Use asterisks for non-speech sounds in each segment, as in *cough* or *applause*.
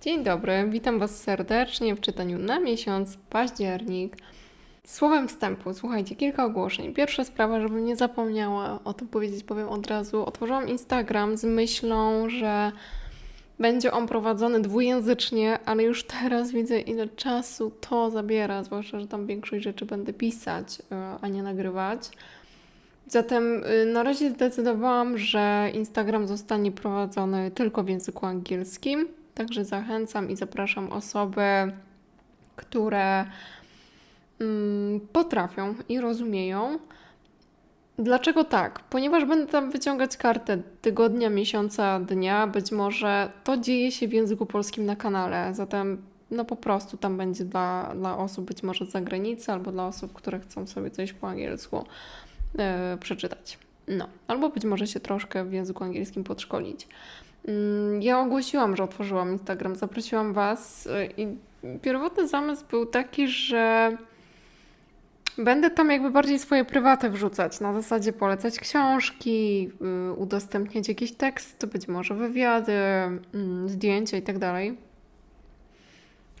Dzień dobry, witam Was serdecznie w czytaniu na miesiąc październik. Słowem wstępu, słuchajcie, kilka ogłoszeń. Pierwsza sprawa, żebym nie zapomniała o tym powiedzieć, powiem od razu. Otworzyłam Instagram z myślą, że będzie on prowadzony dwujęzycznie, ale już teraz widzę, ile czasu to zabiera, zwłaszcza, że tam większość rzeczy będę pisać, e, a nie nagrywać. Zatem y, na razie zdecydowałam, że Instagram zostanie prowadzony tylko w języku angielskim. Także zachęcam i zapraszam osoby, które mm, potrafią i rozumieją. Dlaczego tak? Ponieważ będę tam wyciągać kartę tygodnia, miesiąca, dnia. Być może to dzieje się w języku polskim na kanale, zatem no po prostu tam będzie dla, dla osób być może z zagranicy albo dla osób, które chcą sobie coś po angielsku e, przeczytać. No, albo być może się troszkę w języku angielskim podszkolić. Mm, Ja ogłosiłam, że otworzyłam Instagram, zaprosiłam Was y, i pierwotny zamysł był taki, że będę tam jakby bardziej swoje prywaty wrzucać, na zasadzie polecać książki, y, udostępniać jakieś teksty, być może wywiady, mm, zdjęcia i tak.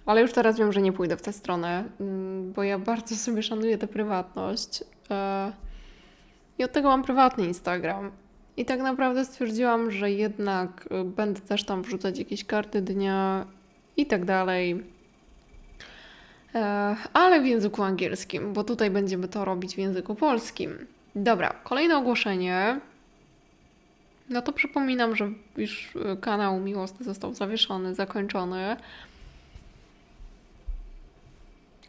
Ale już teraz wiem, że nie pójdę w tę stronę, mm, bo ja bardzo sobie szanuję tę prywatność. e, I od tego mam prywatny Instagram. I tak naprawdę stwierdziłam, że jednak y, będę też tam wrzucać jakieś karty dnia i tak dalej. E, Ale w języku angielskim, bo tutaj będziemy to robić w języku polskim. Dobra, kolejne ogłoszenie. No to przypominam, że już y, kanał miłosny został zawieszony, zakończony.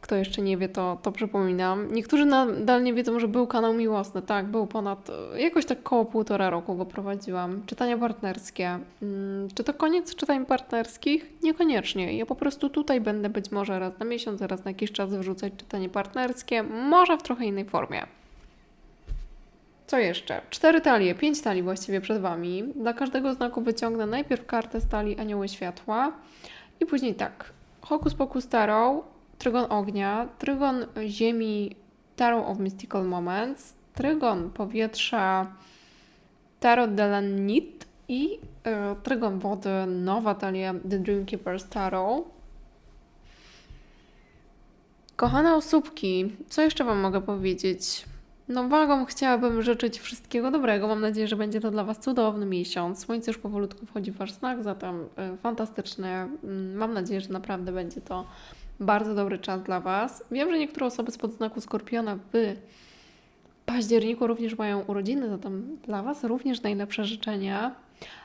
Kto jeszcze nie wie, to, to przypominam. Niektórzy nadal nie wiedzą, że był kanał miłosny. Tak, był ponad, e, jakoś tak koło półtora roku go prowadziłam. Czytania partnerskie. Mm, Czy to koniec czytań partnerskich? Niekoniecznie. Ja po prostu tutaj będę być może raz na miesiąc, raz na jakiś czas wrzucać czytanie partnerskie, może w trochę innej formie. Co jeszcze? Cztery talie, pięć talii właściwie przed Wami. Dla każdego znaku wyciągnę najpierw kartę z Anioły Światła i później tak. Hokus Pokus Tarot, Trygon Ognia, Trygon Ziemi Tarot of Mystical Moments, Trygon Powietrza Tarot de la Nit i e, Trygon Wody Nowa talia The Dreamkeeper's Tarot. Kochane osóbki, co jeszcze Wam mogę powiedzieć? No wagom chciałabym życzyć wszystkiego dobrego. Mam nadzieję, że będzie to dla Was cudowny miesiąc. Słońce już powolutku wchodzi w Wasz znak, zatem e, fantastyczne. Mm, Mam nadzieję, że naprawdę będzie to bardzo dobry czas dla Was. Wiem, że niektóre osoby spod znaku Skorpiona w październiku również mają urodziny, zatem dla Was również najlepsze życzenia.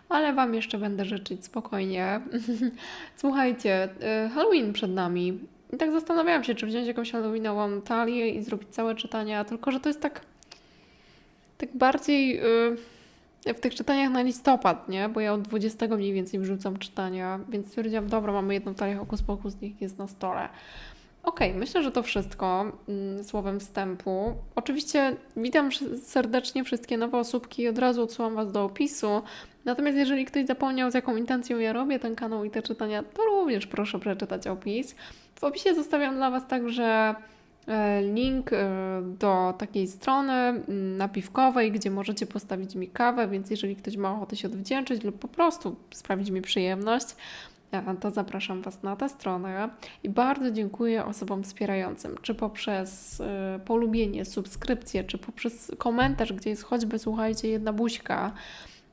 Ale Wam jeszcze będę życzyć spokojnie. *laughs* Słuchajcie, y, Halloween przed nami. I tak zastanawiałam się, czy wziąć jakąś Halloweenową talię i zrobić całe czytania, tylko że to jest tak, tak bardziej y, w tych czytaniach na listopad, nie? Bo ja od 20 mniej więcej wrzucam czytania, więc stwierdziłam, dobra, mamy jedną talię hokus pokus, niech jest na stole. Okej, myślę, że to wszystko mm, słowem wstępu. Oczywiście witam serdecznie wszystkie nowe osóbki i od razu odsyłam Was do opisu. Natomiast jeżeli ktoś zapomniał, z jaką intencją ja robię ten kanał i te czytania, to również proszę przeczytać opis. W opisie zostawiam dla Was także e, link e, do takiej strony napiwkowej, gdzie możecie postawić mi kawę, więc jeżeli ktoś ma ochotę się odwdzięczyć lub po prostu sprawić mi przyjemność, e, to zapraszam Was na tę stronę i bardzo dziękuję osobom wspierającym, czy poprzez polubienie, subskrypcję, czy poprzez komentarz, gdzie jest choćby, słuchajcie, jedna buźka.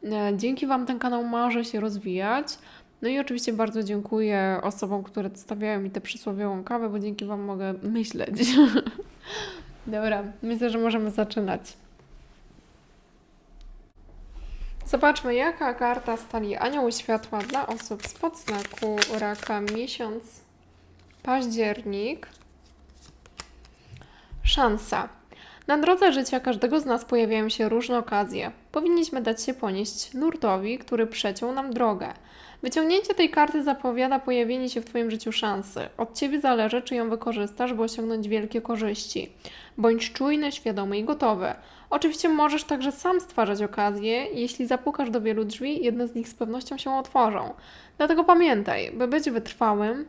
E, Dzięki Wam ten kanał może się rozwijać. No i oczywiście bardzo dziękuję osobom, które stawiają mi tę przysłowiową kawę, bo dzięki Wam mogę myśleć. *laughs* Dobra, myślę, że możemy zaczynać. Zobaczmy, jaka karta stali Anioł Światła dla osób spod znaku raka miesiąc październik. Szansa. Na drodze życia każdego z nas pojawiają się różne okazje. Powinniśmy dać się ponieść nurtowi, który przeciął nam drogę. Wyciągnięcie tej karty zapowiada pojawienie się w Twoim życiu szansy. Od Ciebie zależy, czy ją wykorzystasz, by osiągnąć wielkie korzyści. Bądź czujny, świadomy i gotowy. Oczywiście możesz także sam stwarzać okazje. Jeśli zapukasz do wielu drzwi, jedne z nich z pewnością się otworzą. Dlatego pamiętaj, by być wytrwałym,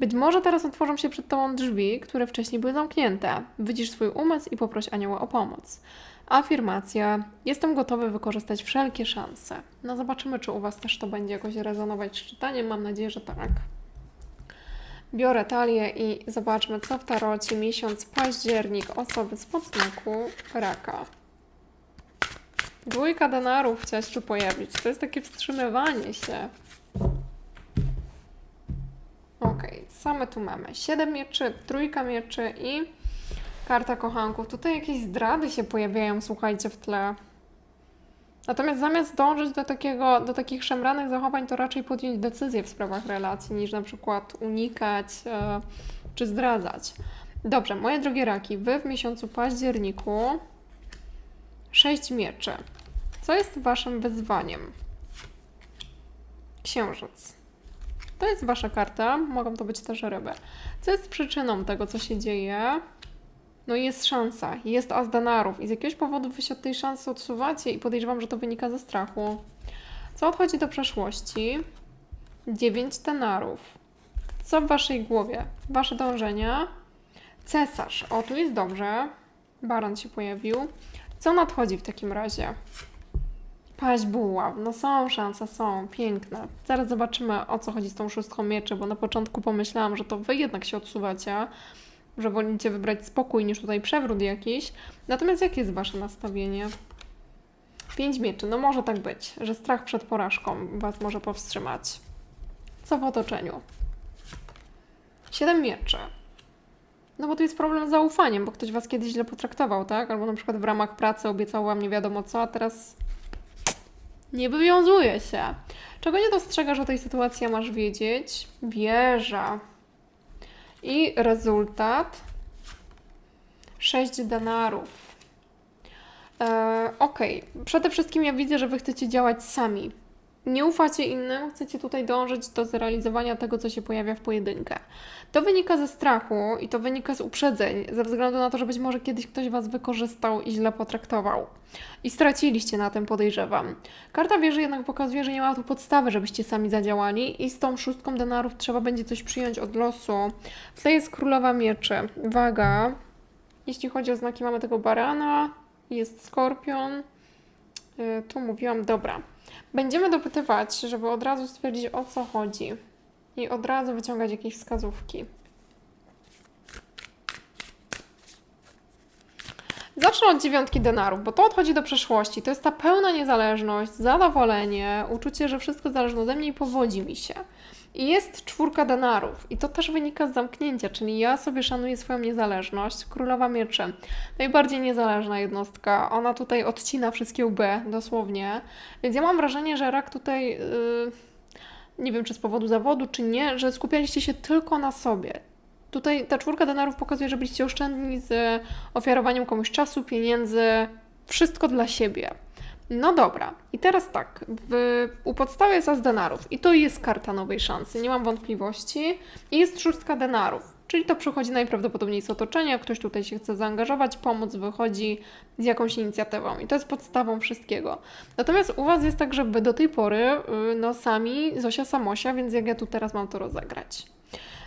być może teraz otworzą się przed Tobą drzwi, które wcześniej były zamknięte. Wydzisz swój umysł i poproś anioła o pomoc. Afirmacja. Jestem gotowy wykorzystać wszelkie szanse. No zobaczymy, czy u Was też to będzie jakoś rezonować z czytaniem. Mam nadzieję, że tak. Biorę talię i zobaczmy, co w tarocie miesiąc październik osoby z podznaku raka. Dwójka denarów chciałaś tu pojawić. To jest takie wstrzymywanie się. Co my tu mamy? Siedem mieczy, trójka mieczy i karta kochanków. Tutaj jakieś zdrady się pojawiają, słuchajcie, w tle. Natomiast zamiast dążyć do, takiego, do takich szemranych zachowań, to raczej podjąć decyzję w sprawach relacji, niż na przykład unikać e, czy zdradzać. Dobrze, moje drogie raki, wy w miesiącu październiku sześć mieczy. Co jest waszym wyzwaniem? Księżyc. To jest wasza karta, mogą to być też ryby. Co jest przyczyną tego, co się dzieje? No jest szansa, jest as denarów i z jakiegoś powodu wy się od tej szansy odsuwacie i podejrzewam, że to wynika ze strachu. Co odchodzi do przeszłości? 9 denarów. Co w waszej głowie? Wasze dążenia? Cesarz. O, tu jest dobrze. Baran się pojawił. Co nadchodzi w takim razie? Paść buław. No są szanse, są. Piękne. Zaraz zobaczymy, o co chodzi z tą szóstką mieczy, bo na początku pomyślałam, że to wy jednak się odsuwacie, że wolicie wybrać spokój niż tutaj przewrót jakiś. Natomiast jakie jest wasze nastawienie? Pięć mieczy. No może tak być, że strach przed porażką was może powstrzymać. Co w otoczeniu? Siedem mieczy. No bo tu jest problem z zaufaniem, bo ktoś was kiedyś źle potraktował, tak? Albo na przykład w ramach pracy obiecał wam nie wiadomo co, a teraz nie wywiązuje się. Czego nie dostrzegasz o tej sytuacji, masz wiedzieć? Wieża. I rezultat 6 denarów. E, ok, przede wszystkim ja widzę, że wy chcecie działać sami. Nie ufacie innym, chcecie tutaj dążyć do zrealizowania tego, co się pojawia w pojedynkę. To wynika ze strachu i to wynika z uprzedzeń, ze względu na to, że być może kiedyś ktoś Was wykorzystał i źle potraktował. I straciliście na tym, podejrzewam. Karta wieży jednak pokazuje, że nie ma tu podstawy, żebyście sami zadziałali i z tą szóstką denarów trzeba będzie coś przyjąć od losu. Tutaj jest królowa mieczy. Waga. Jeśli chodzi o znaki, mamy tego barana, jest skorpion. Yy, tu mówiłam, dobra. Będziemy dopytywać, żeby od razu stwierdzić o co chodzi i od razu wyciągać jakieś wskazówki. Zacznę od dziewiątki denarów, bo to odchodzi do przeszłości. To jest ta pełna niezależność, zadowolenie, uczucie, że wszystko zależy ode mnie i powodzi mi się. I jest czwórka denarów, i to też wynika z zamknięcia, czyli ja sobie szanuję swoją niezależność. Królowa mieczy, najbardziej niezależna jednostka, ona tutaj odcina wszystkie łby, dosłownie. Więc ja mam wrażenie, że rak tutaj, yy, nie wiem czy z powodu zawodu, czy nie, że skupialiście się tylko na sobie. Tutaj ta czwórka denarów pokazuje, że byliście oszczędni z ofiarowaniem komuś czasu, pieniędzy, wszystko dla siebie. No dobra, i teraz tak, w, u podstawy jest as denarów i to jest karta nowej szansy, nie mam wątpliwości. I jest szóstka denarów, czyli to przychodzi najprawdopodobniej z otoczenia, ktoś tutaj się chce zaangażować, pomóc, wychodzi z jakąś inicjatywą i to jest podstawą wszystkiego. Natomiast u Was jest tak, że do tej pory, y, no sami Zosia Samosia, więc jak ja tu teraz mam to rozegrać?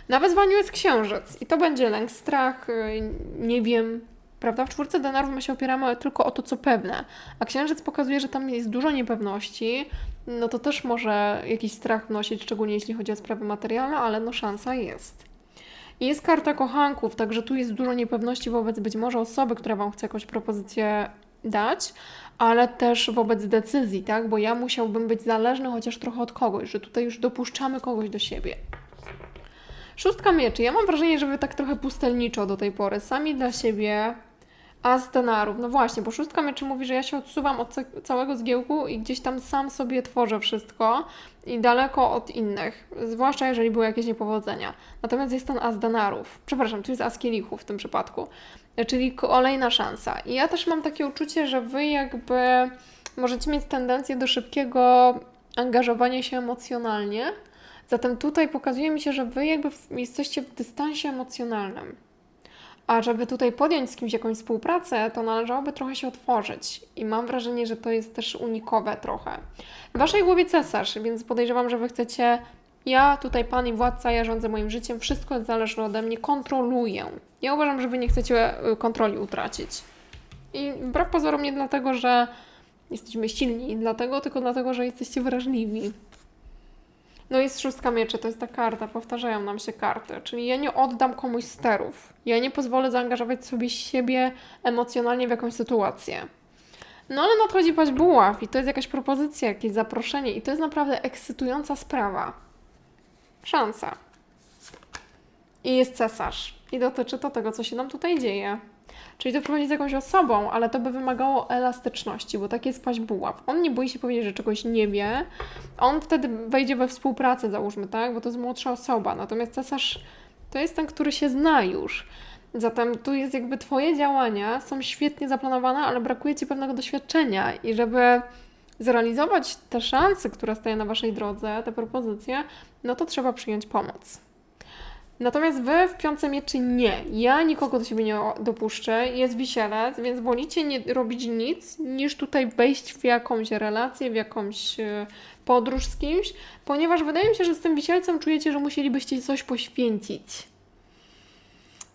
Na wezwaniu jest księżyc i to będzie lęk, strach, y, nie wiem, prawda? W czwórce denarów my się opieramy tylko o to, co pewne, a księżyc pokazuje, że tam jest dużo niepewności, no to też może jakiś strach wnosić, szczególnie jeśli chodzi o sprawy materialne, ale no szansa jest. I jest karta kochanków, także tu jest dużo niepewności wobec być może osoby, która Wam chce jakąś propozycję dać, ale też wobec decyzji, tak? Bo ja musiałbym być zależny chociaż trochę od kogoś, że tutaj już dopuszczamy kogoś do siebie. Szóstka mieczy. Ja mam wrażenie, że wy tak trochę pustelniczo do tej pory, sami dla siebie, a z denarów. No właśnie, bo szóstka mieczy mówi, że ja się odsuwam od całego zgiełku i gdzieś tam sam sobie tworzę wszystko i daleko od innych, zwłaszcza jeżeli były jakieś niepowodzenia. Natomiast jest ten as denarów. Przepraszam, tu jest as kielichów w tym przypadku, czyli kolejna szansa. I ja też mam takie uczucie, że wy jakby możecie mieć tendencję do szybkiego angażowania się emocjonalnie, Zatem tutaj pokazuje mi się, że Wy jakby jesteście w dystansie emocjonalnym. A żeby tutaj podjąć z kimś jakąś współpracę, to należałoby trochę się otworzyć. I mam wrażenie, że to jest też unikowe trochę. W Waszej głowie cesarz, więc podejrzewam, że Wy chcecie ja tutaj pan i władca, ja rządzę moim życiem, wszystko jest zależne ode mnie, kontroluję. Ja uważam, że Wy nie chcecie y, kontroli utracić. I wbrew pozorom nie dlatego, że jesteśmy silni, dlatego, tylko dlatego, że jesteście wrażliwi. No jest szóstka mieczy, to jest ta karta, powtarzają nam się karty, czyli ja nie oddam komuś sterów. Ja nie pozwolę zaangażować sobie siebie emocjonalnie w jakąś sytuację. No ale nadchodzi paść buław i to jest jakaś propozycja, jakieś zaproszenie i to jest naprawdę ekscytująca sprawa. Szansa. I jest cesarz. I dotyczy to tego, co się nam tutaj dzieje. Czyli to prowadzi z jakąś osobą, ale to by wymagało elastyczności, bo tak jest paść buław. On nie boi się powiedzieć, że czegoś nie wie. On wtedy wejdzie we współpracę, załóżmy, tak? Bo to jest młodsza osoba. Natomiast cesarz to jest ten, który się zna już. Zatem tu jest jakby Twoje działania są świetnie zaplanowane, ale brakuje Ci pewnego doświadczenia i żeby zrealizować te szanse, które stoją na Waszej drodze, te propozycje, no to trzeba przyjąć pomoc. Natomiast Wy w piące mieczy nie. Ja nikogo do siebie nie dopuszczę. Jest wisielec, więc wolicie nie robić nic, niż tutaj wejść w jakąś relację, w jakąś e, podróż z kimś, ponieważ wydaje mi się, że z tym wisielcem czujecie, że musielibyście coś poświęcić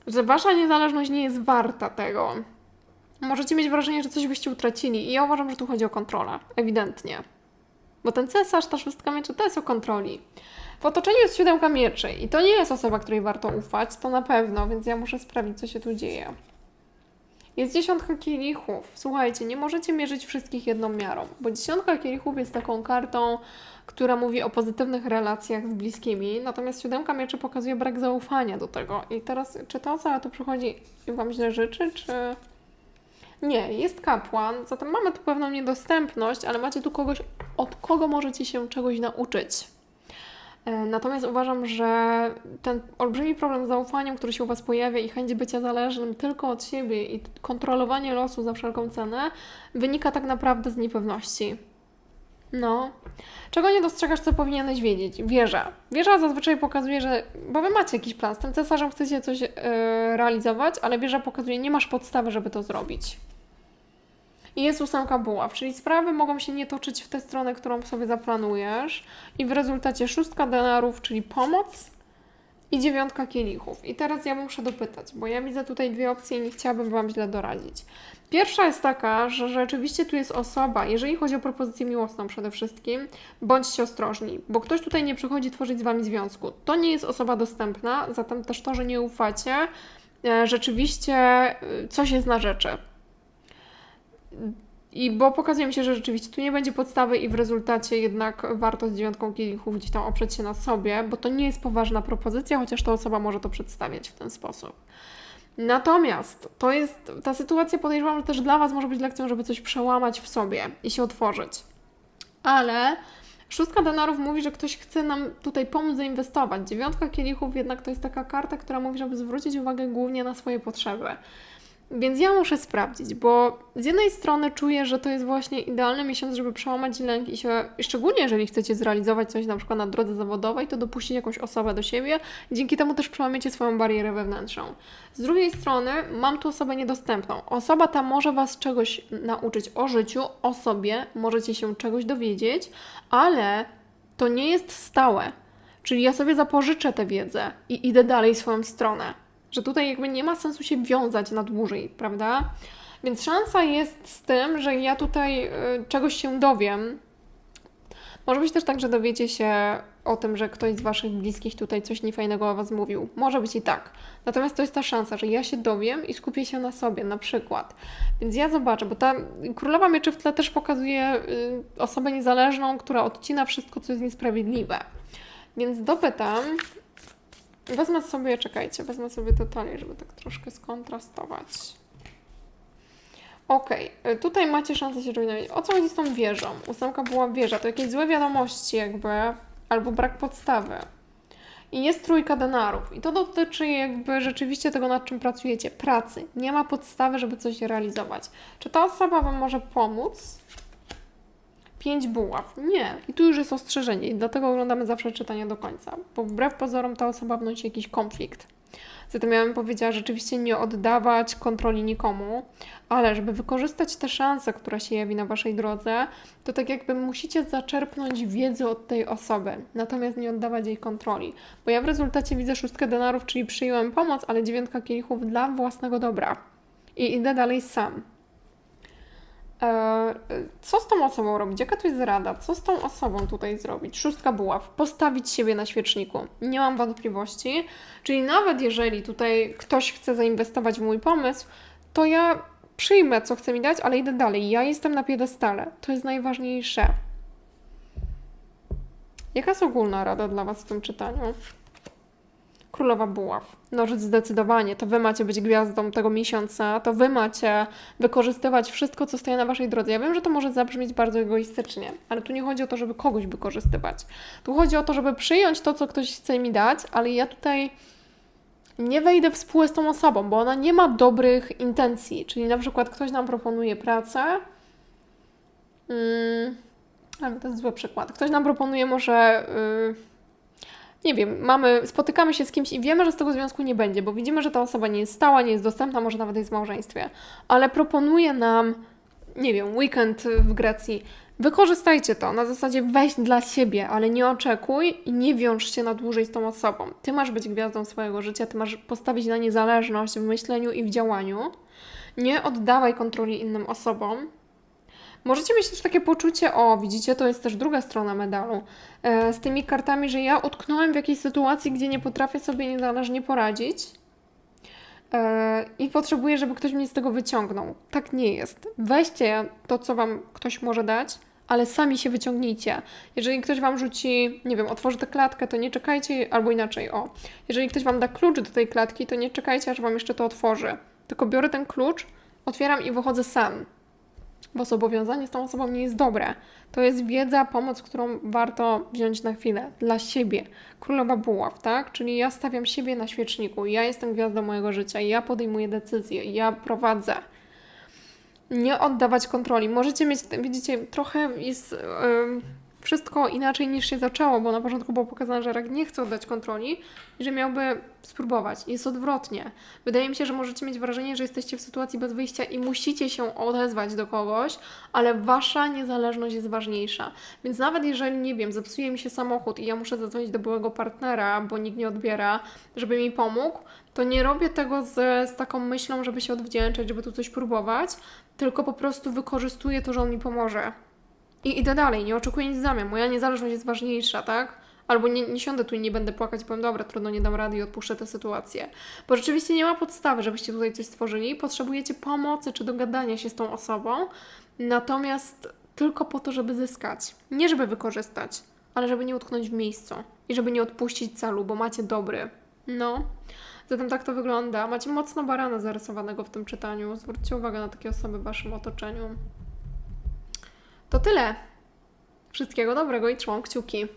że wasza niezależność nie jest warta tego. Możecie mieć wrażenie, że coś byście utracili i ja uważam, że tu chodzi o kontrolę, ewidentnie. Bo ten cesarz, ta szóstka mieczy, to jest o kontroli. W otoczeniu jest siódemka mieczy i to nie jest osoba, której warto ufać, to na pewno, więc ja muszę sprawdzić, co się tu dzieje. Jest dziesiątka kielichów. Słuchajcie, nie możecie mierzyć wszystkich jedną miarą, bo dziesiątka kielichów jest taką kartą, która mówi o pozytywnych relacjach z bliskimi, natomiast siódemka mieczy pokazuje brak zaufania do tego. I teraz, czy ta osoba tu przychodzi i Wam źle życzy, czy... Nie, jest kapłan, zatem mamy tu pewną niedostępność, ale macie tu kogoś, od kogo możecie się czegoś nauczyć. E, natomiast uważam, że ten olbrzymi problem z zaufaniem, który się u Was pojawia i chęć bycia zależnym tylko od siebie i kontrolowanie losu za wszelką cenę, wynika tak naprawdę z niepewności. No. Czego nie dostrzegasz, co powinieneś wiedzieć? Wieża. Wieża zazwyczaj pokazuje, że. Bo wy macie jakiś plan, z tym cesarzem chcecie coś yy, realizować, ale wieża pokazuje, nie masz podstawy, żeby to zrobić. I jest ósemka buław, czyli sprawy mogą się nie toczyć w tę stronę, którą sobie zaplanujesz, i w rezultacie szóstka denarów, czyli pomoc, i dziewiątka kielichów. I teraz ja muszę dopytać, bo ja widzę tutaj dwie opcje i nie chciałabym Wam źle doradzić. Pierwsza jest taka, że rzeczywiście tu jest osoba, jeżeli chodzi o propozycję miłosną przede wszystkim, bądźcie ostrożni, bo ktoś tutaj nie przychodzi tworzyć z Wami związku. To nie jest osoba dostępna, zatem też to, że nie ufacie, e, rzeczywiście e, coś jest na rzeczy. I bo pokazuje mi się, że rzeczywiście tu nie będzie podstawy i w rezultacie jednak warto z dziewiątką kielichów gdzieś tam oprzeć się na sobie, bo to nie jest poważna propozycja, chociaż ta osoba może to przedstawiać w ten sposób. Natomiast to jest, ta sytuacja podejrzewam, że też dla Was może być lekcją, żeby coś przełamać w sobie i się otworzyć. Ale szóstka denarów mówi, że ktoś chce nam tutaj pomóc zainwestować. Dziewiątka kielichów jednak to jest taka karta, która mówi, żeby zwrócić uwagę głównie na swoje potrzeby. Więc ja muszę sprawdzić, bo z jednej strony czuję, że to jest właśnie idealny miesiąc, żeby przełamać lęk i się, szczególnie jeżeli chcecie zrealizować coś na przykład na drodze zawodowej, to dopuścić jakąś osobę do siebie, dzięki temu też przełamiecie swoją barierę wewnętrzną. Z drugiej strony mam tu osobę niedostępną. Osoba ta może Was czegoś nauczyć o życiu, o sobie, możecie się czegoś dowiedzieć, ale to nie jest stałe. Czyli ja sobie zapożyczę tę wiedzę i idę dalej swoją stronę. Że tutaj jakby nie ma sensu się wiązać na dłużej, prawda? Więc szansa jest z tym, że ja tutaj y, czegoś się dowiem. Może być też tak, że dowiecie się o tym, że ktoś z Waszych bliskich tutaj coś niefajnego o Was mówił. Może być i tak. Natomiast to jest ta szansa, że ja się dowiem i skupię się na sobie, na przykład. Więc ja zobaczę, bo ta Królowa Mieczy w tle też pokazuje y, osobę niezależną, która odcina wszystko, co jest niesprawiedliwe. Więc dopytam, Wezmę sobie, czekajcie, wezmę sobie to talie, żeby tak troszkę skontrastować. Ok, tutaj macie szansę się dowiedzieć. O co chodzi z tą wieżą? Ósemka była wieża, to jakieś złe wiadomości jakby, albo brak podstawy. I jest trójka denarów. I to dotyczy jakby rzeczywiście tego, nad czym pracujecie. Pracy. Nie ma podstawy, żeby coś realizować. Czy ta osoba Wam może pomóc? Pięć buław. Nie. I tu już jest ostrzeżenie i dlatego oglądamy zawsze czytanie do końca, bo wbrew pozorom ta osoba wnosi jakiś konflikt. Zatem ja bym powiedziała, rzeczywiście nie oddawać kontroli nikomu, ale żeby wykorzystać tę szansę, która się jawi na Waszej drodze, to tak jakby musicie zaczerpnąć wiedzy od tej osoby, natomiast nie oddawać jej kontroli. Bo ja w rezultacie widzę szóstkę denarów, czyli przyjąłem pomoc, ale dziewiątka kielichów dla własnego dobra. I idę dalej sam. E, Co z tą osobą robić? Jaka to jest rada? Co z tą osobą tutaj zrobić? Szóstka buław. Postawić siebie na świeczniku. Nie mam wątpliwości. Czyli nawet jeżeli tutaj ktoś chce zainwestować w mój pomysł, to ja przyjmę, co chce mi dać, ale idę dalej. Ja jestem na piedestale. To jest najważniejsze. Jaka jest ogólna rada dla Was w tym czytaniu? Królowa Buław. Nożyc zdecydowanie. To Wy macie być gwiazdą tego miesiąca, to Wy macie wykorzystywać wszystko, co stoi na Waszej drodze. Ja wiem, że to może zabrzmieć bardzo egoistycznie, ale tu nie chodzi o to, żeby kogoś wykorzystywać. Tu chodzi o to, żeby przyjąć to, co ktoś chce mi dać, ale ja tutaj nie wejdę w spółę z tą osobą, bo ona nie ma dobrych intencji. Czyli na przykład ktoś nam proponuje pracę. Mm, ale to jest zły przykład. Ktoś nam proponuje może. Yy, nie wiem, mamy, spotykamy się z kimś i wiemy, że z tego związku nie będzie, bo widzimy, że ta osoba nie jest stała, nie jest dostępna, może nawet jest w małżeństwie, ale proponuje nam, nie wiem, weekend w Grecji. Wykorzystajcie to, na zasadzie weź dla siebie, ale nie oczekuj i nie wiąż się na dłużej z tą osobą. Ty masz być gwiazdą swojego życia, ty masz postawić na niezależność w myśleniu i w działaniu. Nie oddawaj kontroli innym osobom, Możecie mieć też takie poczucie, o widzicie, to jest też druga strona medalu, e, z tymi kartami, że ja utknąłem w jakiejś sytuacji, gdzie nie potrafię sobie niezależnie poradzić e, i potrzebuję, żeby ktoś mnie z tego wyciągnął. Tak nie jest. Weźcie to, co Wam ktoś może dać, ale sami się wyciągnijcie. Jeżeli ktoś Wam rzuci, nie wiem, otworzy tę klatkę, to nie czekajcie, albo inaczej, o. Jeżeli ktoś Wam da klucz do tej klatki, to nie czekajcie, aż Wam jeszcze to otworzy. Tylko biorę ten klucz, otwieram i wychodzę sam bo zobowiązanie z tą osobą nie jest dobre. To jest wiedza, pomoc, którą warto wziąć na chwilę dla siebie. Królowa buław, tak? Czyli ja stawiam siebie na świeczniku, ja jestem gwiazdą mojego życia, ja podejmuję decyzje, ja prowadzę. Nie oddawać kontroli. Możecie mieć, widzicie, trochę jest. Yy, wszystko inaczej niż się zaczęło, bo na początku było pokazane, że rak nie chce oddać kontroli i że miałby spróbować. Jest odwrotnie. Wydaje mi się, że możecie mieć wrażenie, że jesteście w sytuacji bez wyjścia i musicie się odezwać do kogoś, ale wasza niezależność jest ważniejsza. Więc nawet jeżeli, nie wiem, zepsuje mi się samochód i ja muszę zadzwonić do byłego partnera, bo nikt nie odbiera, żeby mi pomógł, to nie robię tego z, z taką myślą, żeby się odwdzięczać, żeby tu coś próbować, tylko po prostu wykorzystuję to, że on mi pomoże. I idę dalej, nie oczekuję nic w zamian. Moja niezależność jest ważniejsza, tak? Albo nie, nie siądę tu i nie będę płakać powiem, dobra, trudno, nie dam rady i odpuszczę tę sytuację. Bo rzeczywiście nie ma podstawy, żebyście tutaj coś stworzyli. Potrzebujecie pomocy czy dogadania się z tą osobą, natomiast tylko po to, żeby zyskać. Nie żeby wykorzystać, ale żeby nie utknąć w miejscu i żeby nie odpuścić celu, bo macie dobry. No. Zatem tak to wygląda. Macie mocno barana zarysowanego w tym czytaniu. Zwróćcie uwagę na takie osoby w waszym otoczeniu. To tyle. Wszystkiego dobrego i trzymam kciuki.